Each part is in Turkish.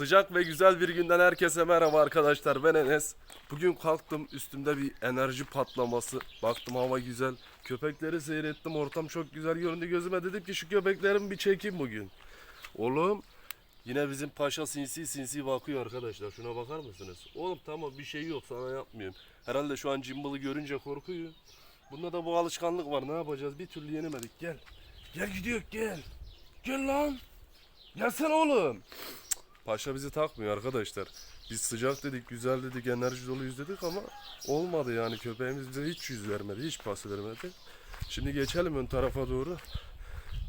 Sıcak ve güzel bir günden herkese merhaba arkadaşlar. Ben Enes. Bugün kalktım üstümde bir enerji patlaması. Baktım hava güzel. Köpekleri seyrettim. Ortam çok güzel göründü gözüme. Dedim ki şu köpeklerimi bir çekeyim bugün. Oğlum yine bizim paşa sinsi sinsi bakıyor arkadaşlar. Şuna bakar mısınız? Oğlum tamam bir şey yok sana yapmıyorum. Herhalde şu an cimbalı görünce korkuyor. Bunda da bu alışkanlık var. Ne yapacağız? Bir türlü yenemedik. Gel. Gel gidiyor gel. Gel lan. Gelsene oğlum. Paşa bizi takmıyor arkadaşlar. Biz sıcak dedik, güzel dedik, enerji doluyuz dedik ama olmadı yani köpeğimiz bize hiç yüz vermedi, hiç pas vermedi. Şimdi geçelim ön tarafa doğru.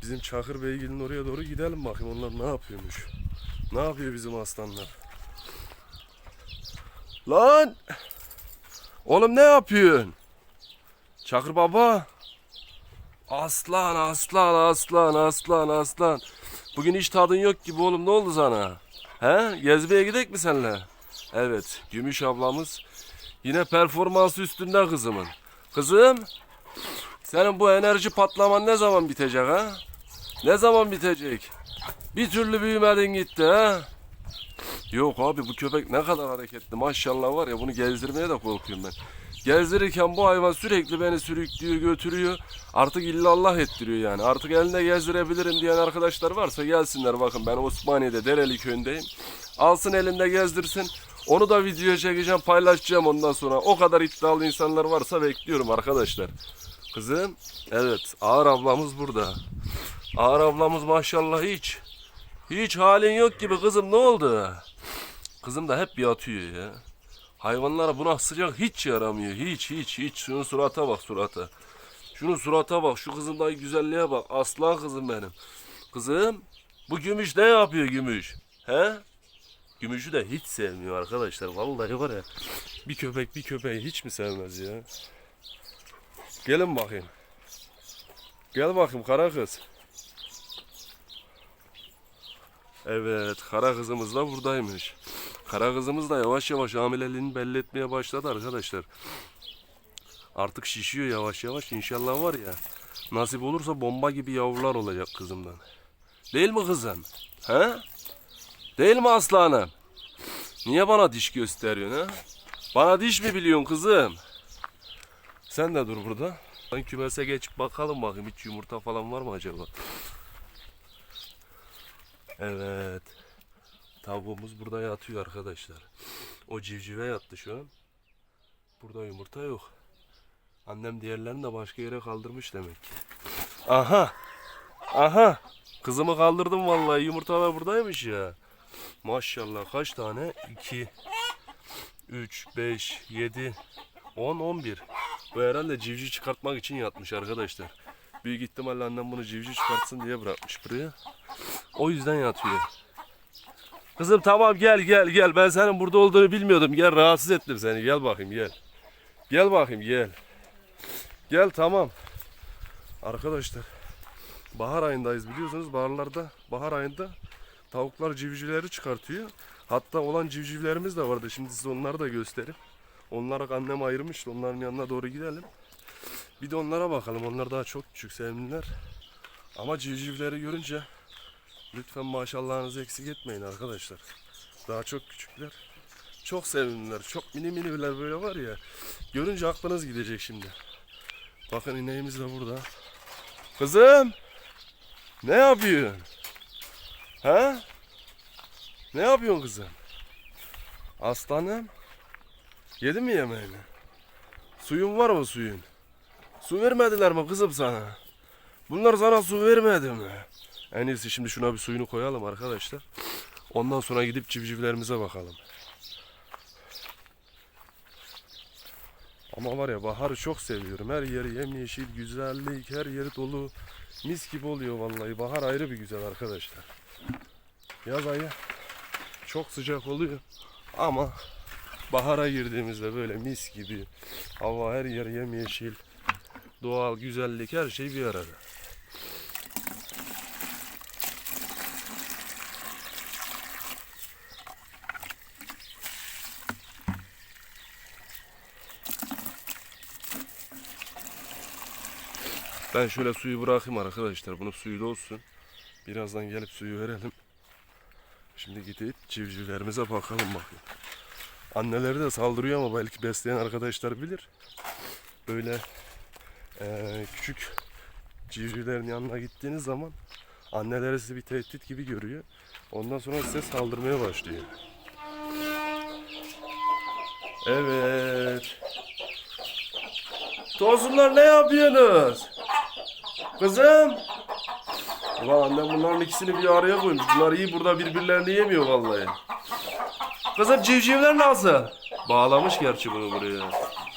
Bizim Çakır Beygil'in oraya doğru gidelim bakayım onlar ne yapıyormuş. Ne yapıyor bizim aslanlar? Lan! Oğlum ne yapıyorsun? Çakır baba. Aslan, aslan, aslan, aslan, aslan. Bugün hiç tadın yok gibi oğlum ne oldu sana? He? Gezmeye gidek mi senle? Evet, Gümüş ablamız yine performansı üstünde kızımın. Kızım, senin bu enerji patlaman ne zaman bitecek ha? Ne zaman bitecek? Bir türlü büyümedin gitti ha? Yok abi bu köpek ne kadar hareketli maşallah var ya bunu gezdirmeye de korkuyorum ben. Gezdirirken bu hayvan sürekli beni sürüklüyor götürüyor. Artık illallah ettiriyor yani. Artık elinde gezdirebilirim diyen arkadaşlar varsa gelsinler bakın ben Osmaniye'de Dereli köyündeyim. Alsın elinde gezdirsin. Onu da videoya çekeceğim paylaşacağım ondan sonra. O kadar iddialı insanlar varsa bekliyorum arkadaşlar. Kızım evet Ağır ablamız burada. Ağır ablamız maşallah hiç. Hiç halin yok gibi kızım ne oldu? Kızım da hep yatıyor ya. Hayvanlara buna sıcak hiç yaramıyor. Hiç hiç hiç. Şunun surata bak surata. Şunun surata bak. Şu kızın da güzelliğe bak. Aslan kızım benim. Kızım bu gümüş ne yapıyor gümüş? He? Gümüşü de hiç sevmiyor arkadaşlar. Vallahi var ya. Bir köpek bir köpeği hiç mi sevmez ya? Gelin bakayım. Gel bakayım kara kız. Evet, kara kızımız da buradaymış. Kara kızımız da yavaş yavaş hamileliğini belli etmeye başladı arkadaşlar. Artık şişiyor yavaş yavaş. İnşallah var ya, nasip olursa bomba gibi yavrular olacak kızımdan. Değil mi kızım? He? Değil mi aslanım? Niye bana diş gösteriyorsun ha? Bana diş mi biliyorsun kızım? Sen de dur burada. Ben kümese geçip bakalım bakayım hiç yumurta falan var mı acaba? Evet. Tavuğumuz burada yatıyor arkadaşlar. O civcive yattı şu an. Burada yumurta yok. Annem diğerlerini de başka yere kaldırmış demek ki. Aha. Aha. Kızımı kaldırdım vallahi. Yumurtalar buradaymış ya. Maşallah kaç tane? 2 3 5 7 10 11. Bu herhalde civciv çıkartmak için yatmış arkadaşlar. Büyük ihtimalle annem bunu civciv çıkartsın diye bırakmış buraya. O yüzden yatıyor. Kızım tamam gel gel gel. Ben senin burada olduğunu bilmiyordum. Gel rahatsız ettim seni. Gel bakayım gel. Gel bakayım gel. Gel tamam. Arkadaşlar bahar ayındayız biliyorsunuz. Baharlarda bahar ayında tavuklar civcivleri çıkartıyor. Hatta olan civcivlerimiz de vardı. Şimdi size onları da göstereyim. Onları annem ayırmıştı. Onların yanına doğru gidelim. Bir de onlara bakalım. Onlar daha çok küçük sevimliler. Ama civcivleri görünce Lütfen maşallahınızı eksik etmeyin arkadaşlar. Daha çok küçükler. Çok sevimliler. Çok mini miniler böyle var ya. Görünce aklınız gidecek şimdi. Bakın ineğimiz de burada. Kızım. Ne yapıyorsun? Ha? Ne yapıyorsun kızım? Aslanım. Yedin mi yemeğini? Suyun var mı suyun? Su vermediler mi kızım sana? Bunlar sana su vermedi mi? En iyisi şimdi şuna bir suyunu koyalım arkadaşlar. Ondan sonra gidip civcivlerimize bakalım. Ama var ya baharı çok seviyorum. Her yeri yemyeşil, güzellik, her yeri dolu. Mis gibi oluyor vallahi. Bahar ayrı bir güzel arkadaşlar. Yaz ayı çok sıcak oluyor. Ama bahara girdiğimizde böyle mis gibi hava her yer yemyeşil. Doğal güzellik her şey bir arada. Ben şöyle suyu bırakayım arkadaşlar. Bunun suyu da olsun. Birazdan gelip suyu verelim. Şimdi gidip civcivlerimize bakalım bakayım. Anneleri de saldırıyor ama belki besleyen arkadaşlar bilir. Böyle eee, küçük civcivlerin yanına gittiğiniz zaman anneleri sizi bir tehdit gibi görüyor. Ondan sonra size saldırmaya başlıyor. Evet. Tozunlar ne yapıyorsunuz? Kızım. Ulan annem bunların ikisini bir araya koymuş. Bunlar iyi burada birbirlerini yemiyor vallahi. Kızım civcivler nasıl? Bağlamış gerçi bunu buraya.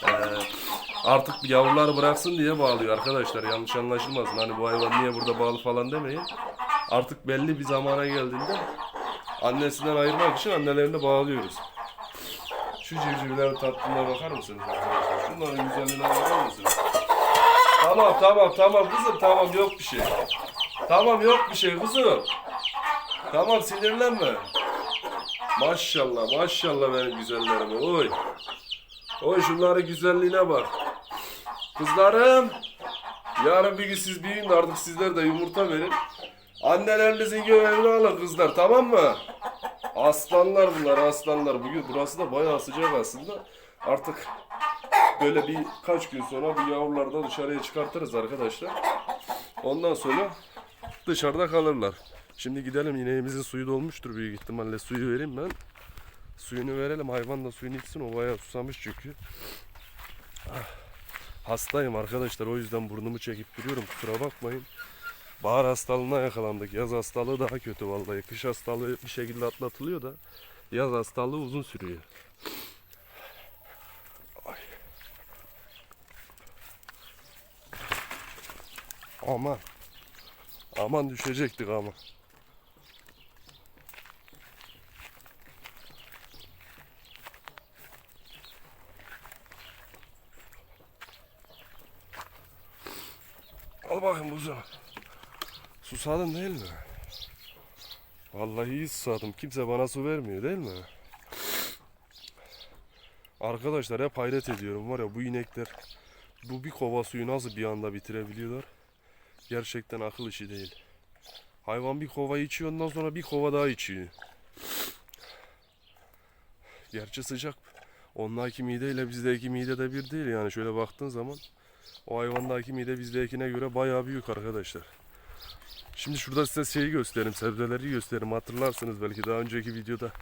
Ee, artık yavruları bıraksın diye bağlıyor arkadaşlar. Yanlış anlaşılmasın. Hani bu hayvan niye burada bağlı falan demeyin. Artık belli bir zamana geldiğinde annesinden ayırmak için annelerini bağlıyoruz. Şu civcivlerin tatlılığına bakar mısınız? Şunların güzelliğine bakar mısınız? Tamam tamam tamam kızım tamam yok bir şey. Tamam yok bir şey kızım. Tamam sinirlenme. Maşallah maşallah benim güzellerime oy. Oy şunların güzelliğine bak. Kızlarım. Yarın bir gün siz büyüyün artık sizler de yumurta verin. Annelerinizin göğeğini alın kızlar tamam mı? Aslanlar bunlar aslanlar. Bugün burası da bayağı sıcak aslında. Artık böyle bir kaç gün sonra bu yavruları da dışarıya çıkartırız arkadaşlar. Ondan sonra dışarıda kalırlar. Şimdi gidelim ineğimizin suyu dolmuştur büyük ihtimalle suyu vereyim ben. Suyunu verelim hayvan da suyunu içsin o bayağı susamış çünkü. Ah, Hastayım arkadaşlar o yüzden burnumu çekip duruyorum kusura bakmayın. Bahar hastalığına yakalandık. Yaz hastalığı daha kötü vallahi. Kış hastalığı bir şekilde atlatılıyor da yaz hastalığı uzun sürüyor. Aman. Aman düşecektik ama. Al bakayım buzum. Susadın değil mi? Vallahi iyi susadım. Kimse bana su vermiyor değil mi? Arkadaşlar hep hayret ediyorum var ya bu inekler bu bir kova suyu nasıl bir anda bitirebiliyorlar? Gerçekten akıl işi değil. Hayvan bir kova içiyor ondan sonra bir kova daha içiyor. Gerçi sıcak. Ondaki mideyle bizdeki mide de bir değil yani şöyle baktığın zaman o hayvandaki mide bizdekine göre bayağı büyük arkadaşlar. Şimdi şurada size şeyi göstereyim, sebzeleri göstereyim. Hatırlarsınız belki daha önceki videoda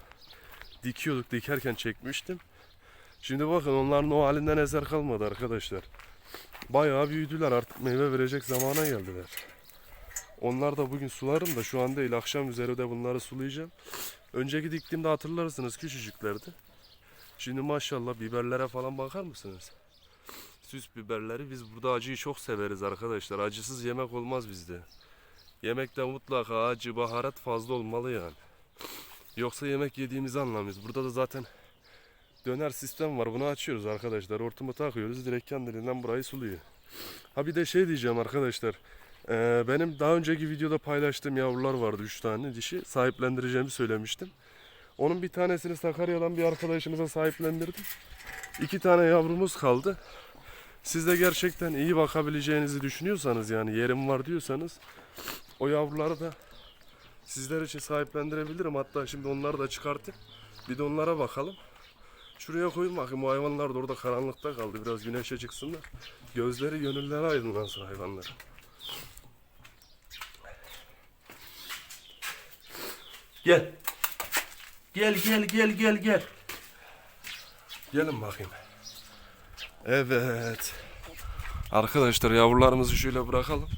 dikiyorduk, dikerken çekmiştim. Şimdi bakın onların o halinden eser kalmadı arkadaşlar. Bayağı büyüdüler artık meyve verecek zamana geldiler. Onlar da bugün sularım da şu an değil akşam üzeri de bunları sulayacağım. Önceki diktiğimde hatırlarsınız küçücüklerdi. Şimdi maşallah biberlere falan bakar mısınız? Süs biberleri biz burada acıyı çok severiz arkadaşlar. Acısız yemek olmaz bizde. Yemekte mutlaka acı, baharat fazla olmalı yani. Yoksa yemek yediğimizi anlamıyoruz. Burada da zaten döner sistem var. Bunu açıyoruz arkadaşlar. Hortumu takıyoruz. Direkt kendiliğinden burayı suluyor. Ha bir de şey diyeceğim arkadaşlar. Ee, benim daha önceki videoda paylaştığım yavrular vardı 3 tane dişi. Sahiplendireceğimi söylemiştim. Onun bir tanesini Sakarya'dan bir arkadaşımıza sahiplendirdim. İki tane yavrumuz kaldı. Siz de gerçekten iyi bakabileceğinizi düşünüyorsanız yani yerim var diyorsanız o yavruları da sizler için sahiplendirebilirim. Hatta şimdi onları da çıkartıp bir de onlara bakalım. Şuraya koyun bakayım o hayvanlar da orada karanlıkta kaldı. Biraz güneşe çıksınlar. Gözleri gönülleri aydınlansın hayvanlar. Gel. Gel gel gel gel gel. Gelin bakayım. Evet. Arkadaşlar yavrularımızı şöyle bırakalım.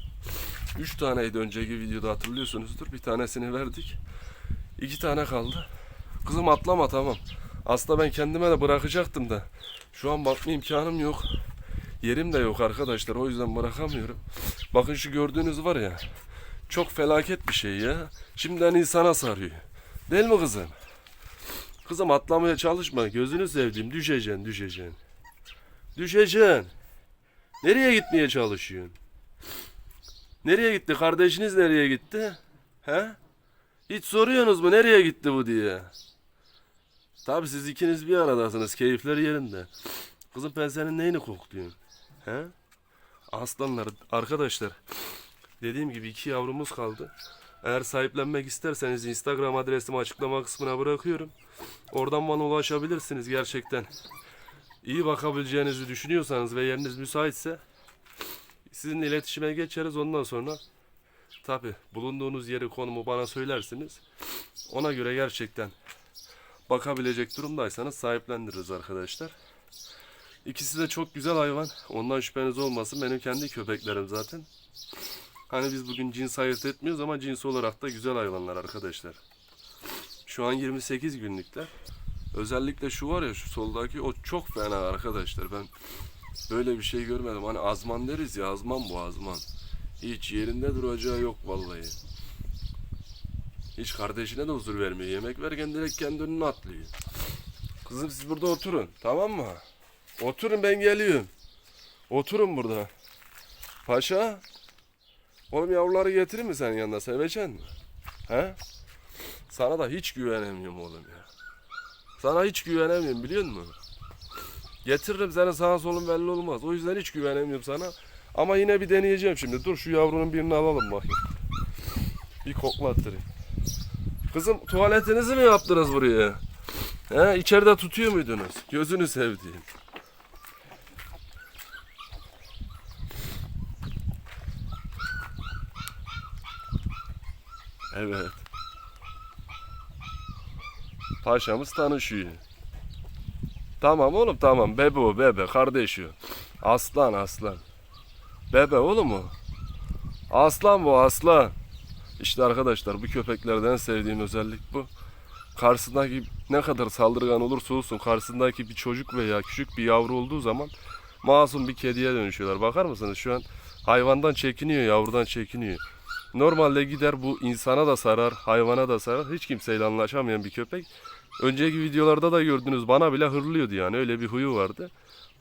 3 taneydi önceki videoda hatırlıyorsunuzdur. Bir tanesini verdik. 2 tane kaldı. Kızım atlama tamam. Aslında ben kendime de bırakacaktım da. Şu an bakma imkanım yok. Yerim de yok arkadaşlar. O yüzden bırakamıyorum. Bakın şu gördüğünüz var ya. Çok felaket bir şey ya. Şimdiden insana sarıyor. Değil mi kızım? Kızım atlamaya çalışma. Gözünü sevdiğim. Düşeceksin, düşeceksin. Düşeceksin. Nereye gitmeye çalışıyorsun? Nereye gitti? Kardeşiniz nereye gitti? He? Hiç soruyorsunuz mu nereye gitti bu diye? Tabi siz ikiniz bir aradasınız. Keyifler yerinde. Kızım ben senin neyini kokluyorum? He? Aslanlar arkadaşlar dediğim gibi iki yavrumuz kaldı. Eğer sahiplenmek isterseniz Instagram adresimi açıklama kısmına bırakıyorum. Oradan bana ulaşabilirsiniz gerçekten. İyi bakabileceğinizi düşünüyorsanız ve yeriniz müsaitse sizinle iletişime geçeriz. Ondan sonra tabi bulunduğunuz yeri konumu bana söylersiniz. Ona göre gerçekten bakabilecek durumdaysanız sahiplendiririz arkadaşlar. İkisi de çok güzel hayvan. Ondan şüpheniz olmasın. Benim kendi köpeklerim zaten. Hani biz bugün cins ayırt etmiyoruz ama cins olarak da güzel hayvanlar arkadaşlar. Şu an 28 günlükler. Özellikle şu var ya şu soldaki o çok fena arkadaşlar. Ben böyle bir şey görmedim. Hani azman deriz ya azman bu azman. Hiç yerinde duracağı yok vallahi. Hiç kardeşine de huzur vermiyor. Yemek verken direkt kendi önüne atlıyor. Kızım siz burada oturun tamam mı? Oturun ben geliyorum. Oturun burada. Paşa. Oğlum yavruları getirir mi sen yanına? Seveceksin mi? He? Sana da hiç güvenemiyorum oğlum ya. Sana hiç güvenemiyorum biliyor musun? Getiririm senin sağın solun belli olmaz. O yüzden hiç güvenemiyorum sana. Ama yine bir deneyeceğim şimdi. Dur şu yavrunun birini alalım bakayım. Bir koklattırayım. Kızım tuvaletinizi mi yaptınız buraya? He, içeride tutuyor muydunuz? Gözünü sevdiğim. Evet. Paşamız tanışıyor. Tamam oğlum tamam. Bebe o bebe. Kardeşi. Aslan aslan. Bebe oğlum o. Aslan bu aslan. İşte arkadaşlar bu köpeklerden sevdiğim özellik bu. Karşısındaki ne kadar saldırgan olursa olsun karşısındaki bir çocuk veya küçük bir yavru olduğu zaman masum bir kediye dönüşüyorlar. Bakar mısınız şu an hayvandan çekiniyor, yavrudan çekiniyor. Normalde gider bu insana da sarar, hayvana da sarar. Hiç kimseyle anlaşamayan bir köpek. Önceki videolarda da gördünüz bana bile hırlıyordu yani öyle bir huyu vardı.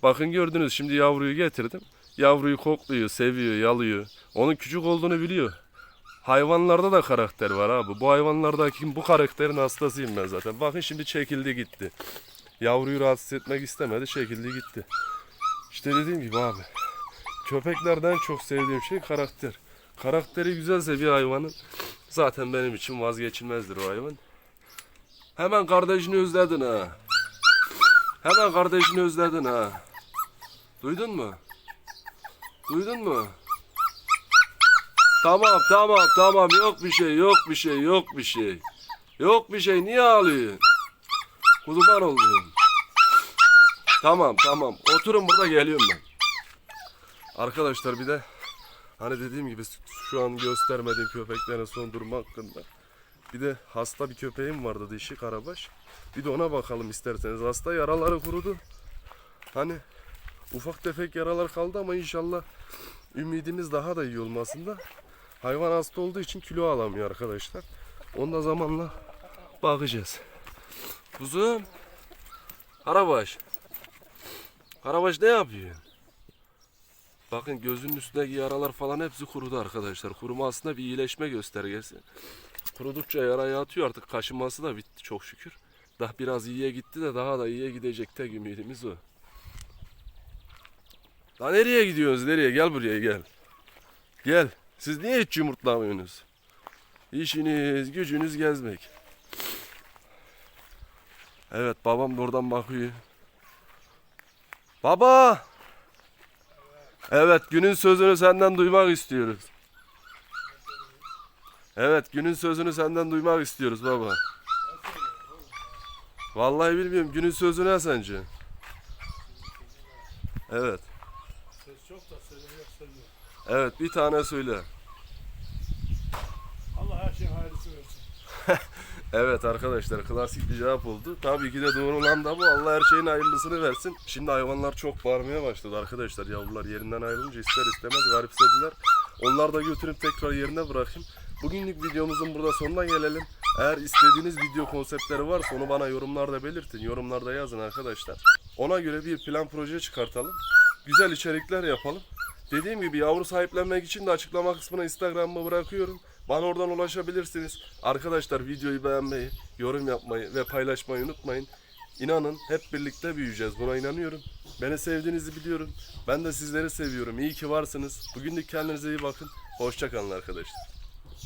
Bakın gördünüz şimdi yavruyu getirdim. Yavruyu kokluyor, seviyor, yalıyor. Onun küçük olduğunu biliyor. Hayvanlarda da karakter var abi. Bu hayvanlardaki bu karakterin hastasıyım ben zaten. Bakın şimdi çekildi gitti. Yavruyu rahatsız etmek istemedi, çekildi gitti. İşte dediğim gibi abi. Köpeklerden çok sevdiğim şey karakter. Karakteri güzelse bir hayvanın zaten benim için vazgeçilmezdir o hayvan. Hemen kardeşini özledin ha. Hemen kardeşini özledin ha. Duydun mu? Duydun mu? Tamam tamam tamam yok bir şey yok bir şey yok bir şey. Yok bir şey niye ağlıyorsun? Kurban oldum. Tamam tamam oturun burada geliyorum ben. Arkadaşlar bir de hani dediğim gibi şu an göstermediğim köpeklerin son durumu hakkında. Bir de hasta bir köpeğim vardı dişi karabaş. Bir de ona bakalım isterseniz. Hasta yaraları kurudu. Hani ufak tefek yaralar kaldı ama inşallah ümidimiz daha da iyi olmasında. Hayvan hasta olduğu için kilo alamıyor arkadaşlar. Onu da zamanla bakacağız. Kuzum. Karabaş. Karabaş ne yapıyor? Bakın gözünün üstündeki yaralar falan hepsi kurudu arkadaşlar. Kuruma aslında bir iyileşme göstergesi. Kurudukça yaraya atıyor artık kaşınması da bitti çok şükür. Daha biraz iyiye gitti de daha da iyiye gidecek tek ümidimiz o. Daha nereye gidiyorsunuz nereye? Gel buraya gel. Gel. Siz niye hiç yumurtlamıyorsunuz? İşiniz, gücünüz gezmek. Evet babam da oradan bakıyor. Baba! Evet günün sözünü senden duymak istiyoruz. Evet günün sözünü senden duymak istiyoruz baba. Vallahi bilmiyorum günün sözü ne sence? Evet. Söz çok da sözüm yok sözüm yok. Evet bir tane söyle. Allah her şeyin hayırlısı versin. Evet arkadaşlar klasik bir cevap oldu. Tabii ki de doğru olan da bu. Allah her şeyin hayırlısını versin. Şimdi hayvanlar çok bağırmaya başladı arkadaşlar. Yavrular yerinden ayrılınca ister istemez garipsediler. Onları da götürüp tekrar yerine bırakayım. Bugünlük videomuzun burada sonuna gelelim. Eğer istediğiniz video konseptleri varsa onu bana yorumlarda belirtin. Yorumlarda yazın arkadaşlar. Ona göre bir plan proje çıkartalım. Güzel içerikler yapalım. Dediğim gibi yavru sahiplenmek için de açıklama kısmına Instagram'ımı bırakıyorum. Bana oradan ulaşabilirsiniz. Arkadaşlar videoyu beğenmeyi, yorum yapmayı ve paylaşmayı unutmayın. İnanın hep birlikte büyüyeceğiz. Buna inanıyorum. Beni sevdiğinizi biliyorum. Ben de sizleri seviyorum. İyi ki varsınız. Bugünlük kendinize iyi bakın. Hoşçakalın arkadaşlar.